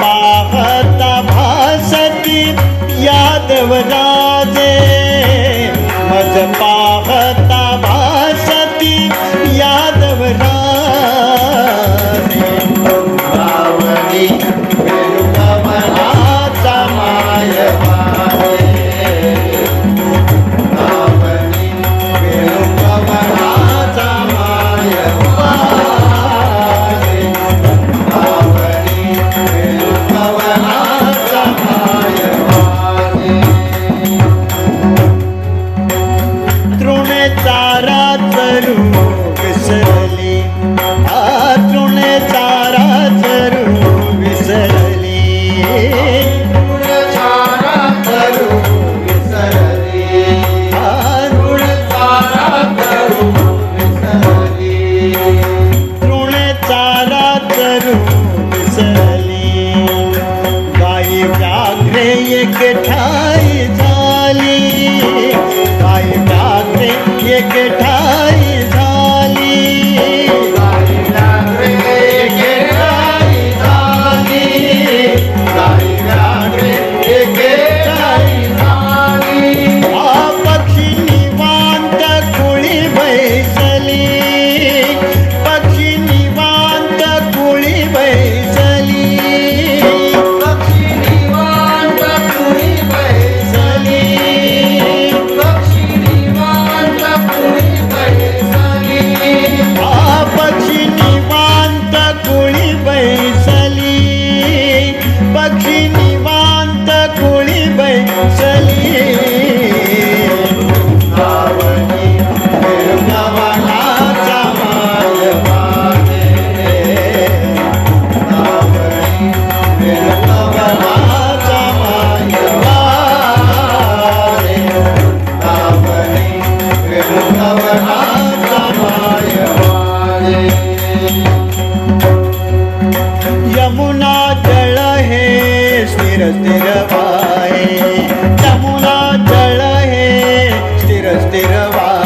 पाहता भासती यादव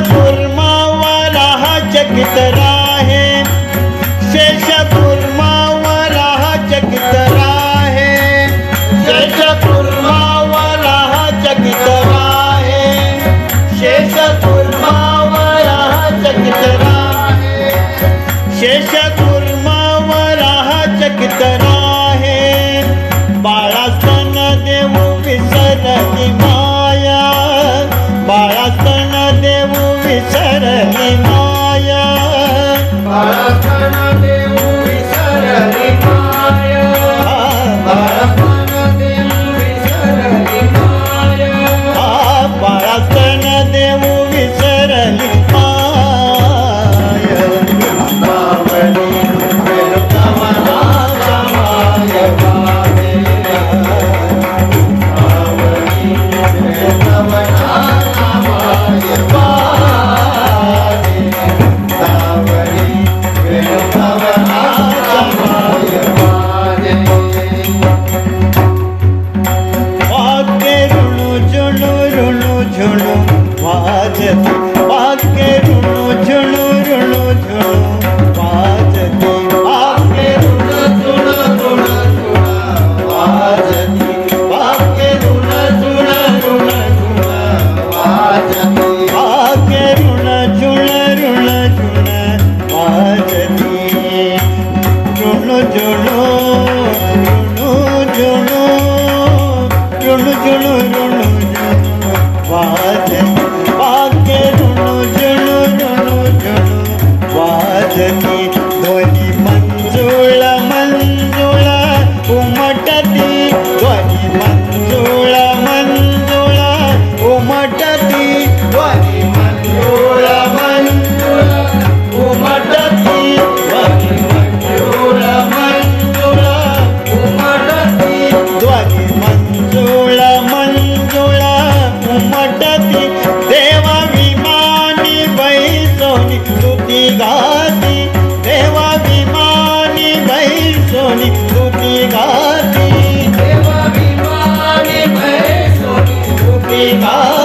पूर्मावाला हा जगतरा. बैसोनी स्तुती गाती। देवा विमानी गाती।